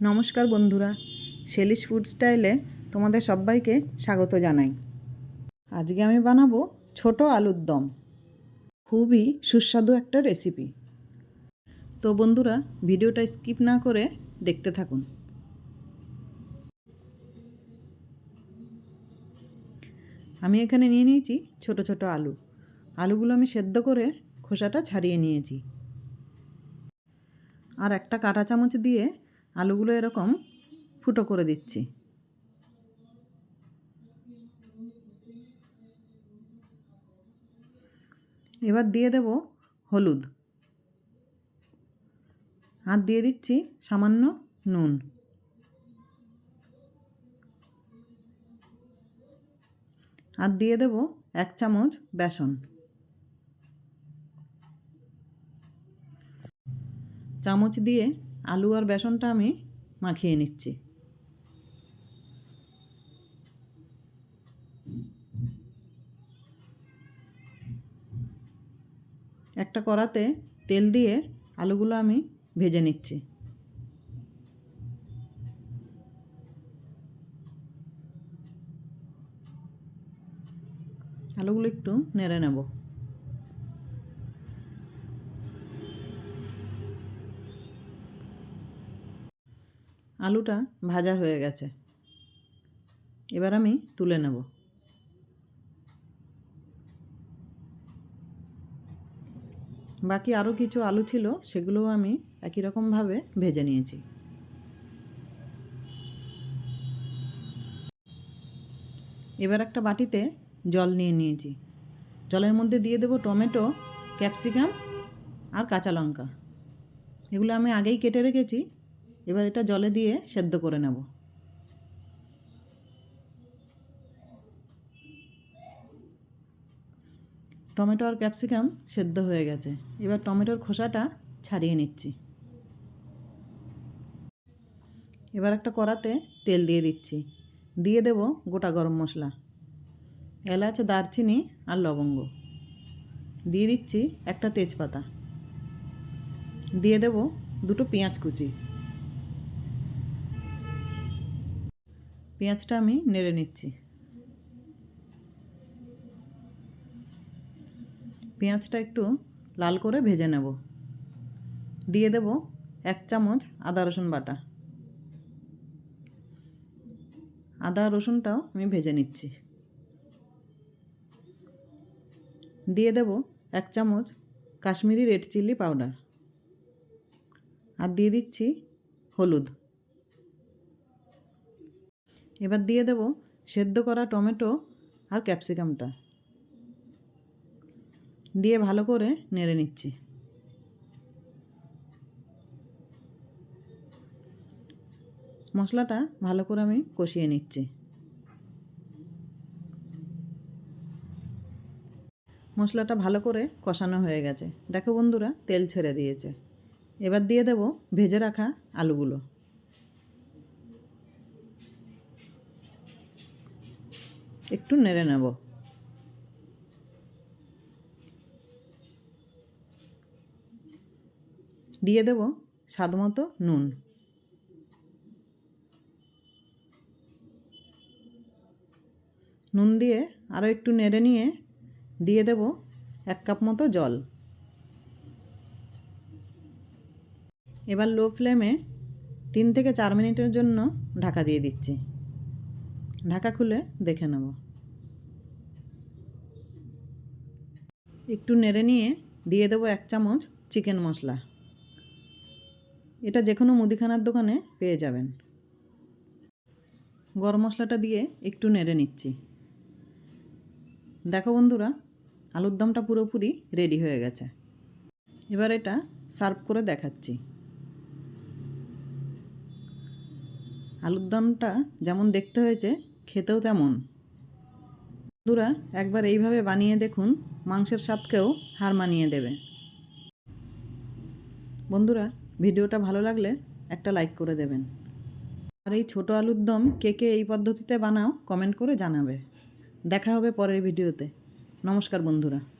নমস্কার বন্ধুরা শেলিশ ফুড স্টাইলে তোমাদের সবাইকে স্বাগত জানাই। আজকে আমি বানাবো ছোট আলুর দম। খুবই সুস্বাদু একটা রেসিপি তো বন্ধুরা, ভিডিওটা স্কিপ না করে দেখতে থাকুন। আমি এখানে নিয়ে নিয়েছি ছোট ছোট আলু। আলুগুলো আমি সেদ্ধ করে খোসাটা ছাড়িয়ে নিয়েছি। আর একটা কাঁটা চামচ দিয়ে আলুগুলো এরকম ফুটো করে দিচ্ছি। এবার দিয়ে দেব হলুদ। আর দিয়ে দিচ্ছি সামান্য নুন। আর দিয়ে দেব এক চামচ বেসন। চামচ দিয়ে আলু আর বেসনটা আমি মাখিয়ে নিচ্ছি। একটা কড়াতে তেল দিয়ে আলুগুলো আমি ভেজে নিচ্ছি। আলুগুলো একটু নেড়ে নেব। আলুটা ভাজা হয়ে গেছে। এবার আমি তুলে নেব। বাকি আরও কিছু আলু ছিল, সেগুলোও আমি একই রকমভাবে ভেজে নিয়েছি। এবার একটা বাটিতে জল নিয়ে নিয়েছি। জলের মধ্যে দিয়ে দেবো টমেটো, ক্যাপসিকাম আর কাঁচা লঙ্কা। এগুলো আমি আগেই কেটে রেখেছি এবার এটা জলে দিয়ে সেদ্ধ করে নেব। টমেটো আর ক্যাপসিকাম সেদ্ধ হয়ে গেছে। এবার টমেটোর খোসাটা ছাড়িয়ে নিচ্ছি। এবার একটা কড়াতে তেল দিয়ে দিচ্ছি। দিয়ে দেব গোটা গরম মশলা, এলাচ, দারচিনি আর লবঙ্গ। দিয়ে দিচ্ছি একটা তেজপাতা। দিয়ে দেব দুটো পেঁয়াজ কুচি। পেঁয়াজটা আমি নেড়ে নিচ্ছি। পেঁয়াজটা একটু লাল করে ভেজে নেব। দিয়ে দেব এক চামচ আদা রসুন বাটা। আদা রসুনটাও আমি ভেজে নিচ্ছি। দিয়ে দেব এক চামচ কাশ্মীরি রেড চিলি পাউডার। আর দিয়ে দিচ্ছি হলুদ। এবার দিয়ে দেব সেদ্ধ করা টমেটো আর ক্যাপসিকামটা। দিয়ে ভালো করে নেড়ে নিচ্ছি। মশলাটা ভালো করে আমি কষিয়ে নিচ্ছি। মশলাটা ভালো করে কষানো হয়ে গেছে। দেখো বন্ধুরা, তেল ছেড়ে দিয়েছে। এবার দিয়ে দেব ভেজে রাখা আলুগুলো। একটু নেড়ে নেব। দিয়ে দেব স্বাদ মতো নুন। নুন দিয়ে আরও একটু নেড়ে নিয়ে দিয়ে দেব এক কাপ মতো জল। এবার লো ফ্লেমে তিন থেকে চার মিনিটের জন্য ঢাকা দিয়ে দিচ্ছি। ঢাকা খুলে দেখে নেব। একটু নেড়ে নিয়ে দিয়ে দেবো এক চামচ চিকেন মশলা। এটা যে কোনো মুদিখানার দোকানে পেয়ে যাবেন। গরম মশলাটা দিয়ে একটু নেড়ে নিচ্ছি। দেখো বন্ধুরা, আলুর দমটা পুরোপুরি রেডি হয়ে গেছে। এবার এটা সার্ভ করে দেখাচ্ছি। আলুর দমটা যেমন দেখতে হয়েছে খেতেও তেমন। বন্ধুরা, একবার এইভাবে বানিয়ে দেখুন, মাংসের স্বাদকেও হার মানিয়ে দেবে। বন্ধুরা, ভিডিওটা ভালো লাগলে একটা লাইক করে দেবেন। আর এই ছোট আলুর দম কে কে এই পদ্ধতিতে বানাও, কমেন্ট করে জানাবে। দেখা হবে পরের ভিডিওতে। নমস্কার, বন্ধুরা।